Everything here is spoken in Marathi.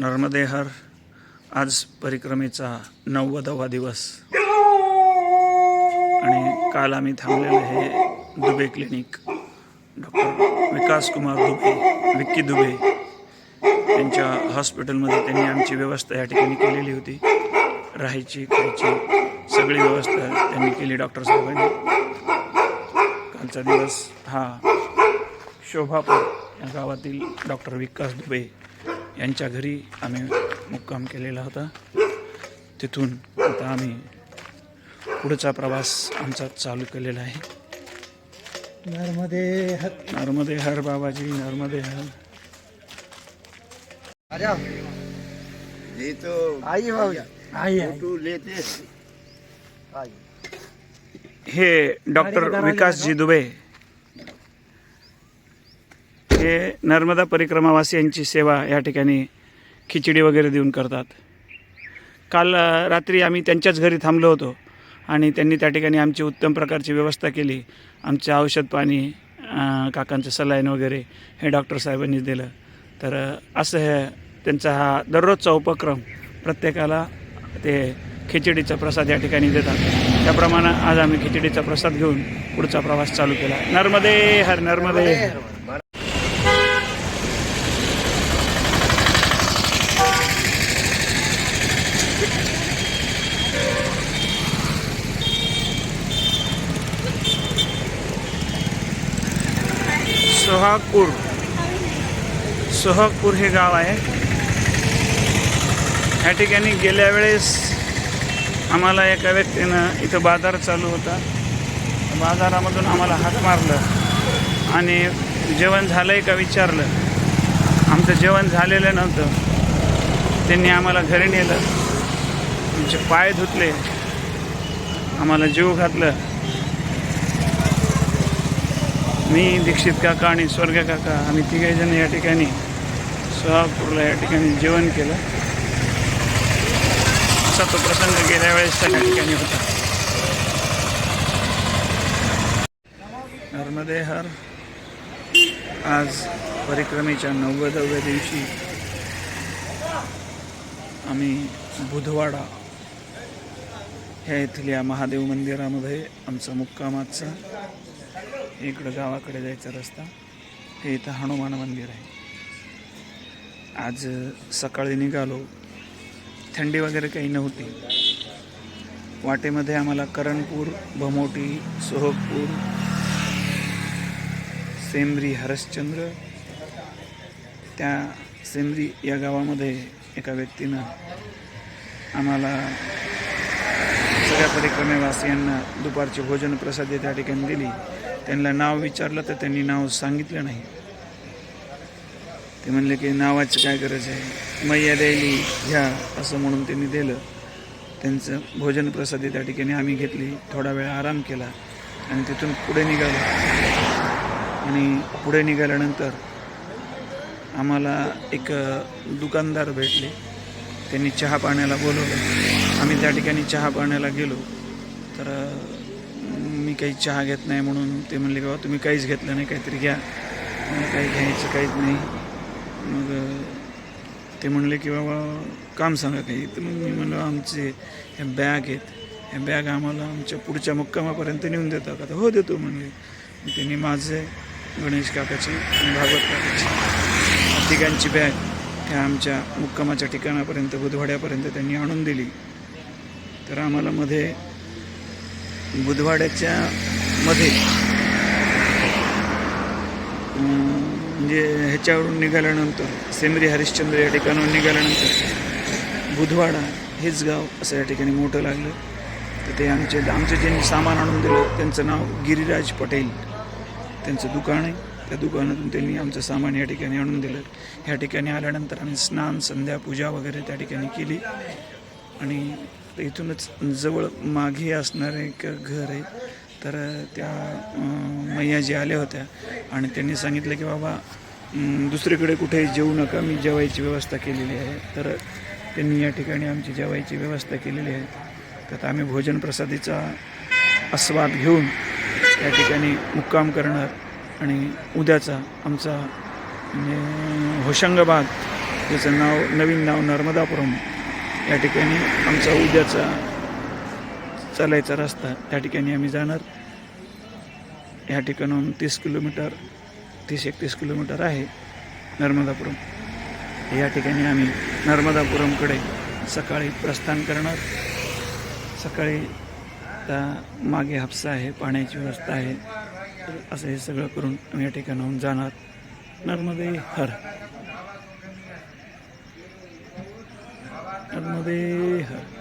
नर्मदेहर आज परिक्रमेचा नव्वदावा दिवस. आणि काल आम्ही थांबलेलं हे दुबे क्लिनिक. डॉक्टर विकास कुमार दुबे विक्की दुबे यांच्या हॉस्पिटलमध्ये त्यांनी आमची व्यवस्था या ठिकाणी केलेली होती. राहायची खायची सगळी व्यवस्था त्यांनी केली डॉक्टर साहेबांनी. कालचा दिवस हा शोभापूर या गावातील डॉक्टर विकास दुबे यांच्या घरी आम्ही मुक्काम केलेला होता. तिथून आता आम्ही पुढचा प्रवास आमचा चालू केलेला आहे. नर्मदे हत नर्मदे हर बाबाजी नर्मदे हर. ये तो आई आई फोटो लेते आई. हे डॉक्टर विकासजी दुबे जे नर्मदा परिक्रमावासियांची सेवा या ठिकाणी खिचडी वगैरे देऊन करतात. काल रात्री आम्ही त्यांच्याच घरी थांबलो होतो आणि त्यांनी त्या ठिकाणी आमची उत्तम प्रकारची व्यवस्था केली. आमचे औषध पाणी काकांचं सलाईन वगैरे हे डॉक्टर साहेबांनी दिलं. तर असं हे त्यांचा हा दररोजचा उपक्रम प्रत्येकाला ते खिचडीचा प्रसाद या ठिकाणी देतात. त्याप्रमाणे आज आम्ही खिचडीचा प्रसाद घेऊन पुढचा प्रवास चालू केला. नर्मदे हर नर्मदे हर. सोहागपूर सोहागपूर हे गाव आहे. या ठिकाणी गेल्या वेळेस आम्हाला एका व्यक्तीनं इथं बाजार चालू होता. बाजारामधून आम्हाला हाक मारलं आणि जेवण झालं आहे का विचारलं. आमचं जेवण झालेलं नव्हतं. त्यांनी आम्हाला घरी नेलं. आमचे पाय धुतले. आम्हाला जीव घातलं. मी दीक्षित काका आणि स्वर्ग काका आम्ही तिघेजण या ठिकाणी सोहापूरला या ठिकाणी जेवण केलं. असा तो प्रसंग गेल्या वेळेस त्या ठिकाणी होता. नर्मदे हर. आज परिक्रमेच्या नव्वदाव्या दिवशी आम्ही बुधवाडा ह्या इथल्या महादेव मंदिरामध्ये आमचा मुक्कामाचा इकडं गावाकडे जायचा रस्ता. हे इथं हनुमान मंदिर आहे. आज सकाळी निघालो. थंडी वगैरे काही नव्हती. वाटेमध्ये आम्हाला करणपूर भमोटी सोहगपूर सेमरी हरश्चंद्र त्या सेमरी या गावामध्ये एका व्यक्तीनं आम्हाला सगळ्या परिक्रमेवासियांना दुपारची भोजन प्रसाद त्या ठिकाणी दिली. त्यांना नाव विचारलं तर त्यांनी नाव सांगितलं नाही. ते म्हणले की नावाची काय गरज आहे? मैया द्यायली घ्या असं म्हणून त्यांनी दिलं. त्यांचं भोजन प्रसादी त्या ठिकाणी आम्ही घेतली. थोडा वेळ आराम केला आणि तिथून पुढे निघालो. आणि पुढे निघाल्यानंतर आम्हाला एक दुकानदार भेटले. त्यांनी चहा पाण्याला बोलवलं. आम्ही त्या ठिकाणी चहा पाण्याला गेलो. तर मी काही चहा घेत नाही म्हणून ते म्हणले बाबा तुम्ही काहीच घेतलं नाही काहीतरी घ्या. मला काही घ्यायचं काहीच नाही. मग ते म्हणले की बाबा काम सांगा काही. तर मग मी म्हणलं आमचे ह्या बॅग आहेत. ह्या बॅग आम्हाला आमच्या पुढच्या मुक्कामापर्यंत नेऊन देता का? तर हो देतो म्हणले. त्यांनी माझे गणेश काकाची भागवत काकाची तिघांची बॅग त्या आमच्या मुक्कामाच्या ठिकाणापर्यंत बुधवाड्यापर्यंत त्यांनी आणून दिली. तर आम्हाला मध्ये बुधवाड्याच्या मध्ये म्हणजे ह्याच्यावरून निघाल्यानंतर सेमरी हरिश्चंद्र या ठिकाणाहून निघाल्यानंतर बुधवाडा हेच गाव असं या ठिकाणी मोठं लागलं. तर ते आमचे आमचं ज्यांनी सामान आणून दिलं त्यांचं नाव गिरिराज पटेल. त्यांचं दुकान आहे. त्या दुकानातून त्यांनी आमचं सामान या ठिकाणी आणून दिलं. ह्या ठिकाणी आल्यानंतर आम्ही स्नान संध्या पूजा वगैरे त्या ठिकाणी केली. आणि इथूनच जवळ मागे असणारं एक घर आहे. तर त्या मैया जे आल्या होत्या आणि त्यांनी सांगितलं की बाबा दुसरीकडे कुठे जेवू नका मी जेवायची व्यवस्था केलेली आहे. तर त्यांनी या ठिकाणी आमची जेवायची व्यवस्था केलेली आहे. तर आम्ही भोजन प्रसादीचा आस्वाद घेऊन त्या ठिकाणी मुक्काम करणार आणि उद्याचा आमचा म्हणजे होशंगाबाद ज्याचं नाव नवीन नाव नर्मदापुरम या ठिकाणी आमचा उद्याचा चालायचा रस्ता त्या ठिकाणी आम्ही जाणार. या ठिकाणाहून तीस किलोमीटर तीस एकतीस किलोमीटर आहे नर्मदापुरम. या ठिकाणी आम्ही नर्मदापुरमकडे सकाळी प्रस्थान करणार. सकाळी त्या मागे हापसा आहे पाण्याची व्यवस्था आहे. असं हे सगळं करून आम्ही या ठिकाणाहून जाणार. नर्मदे हर. नर्मदे हर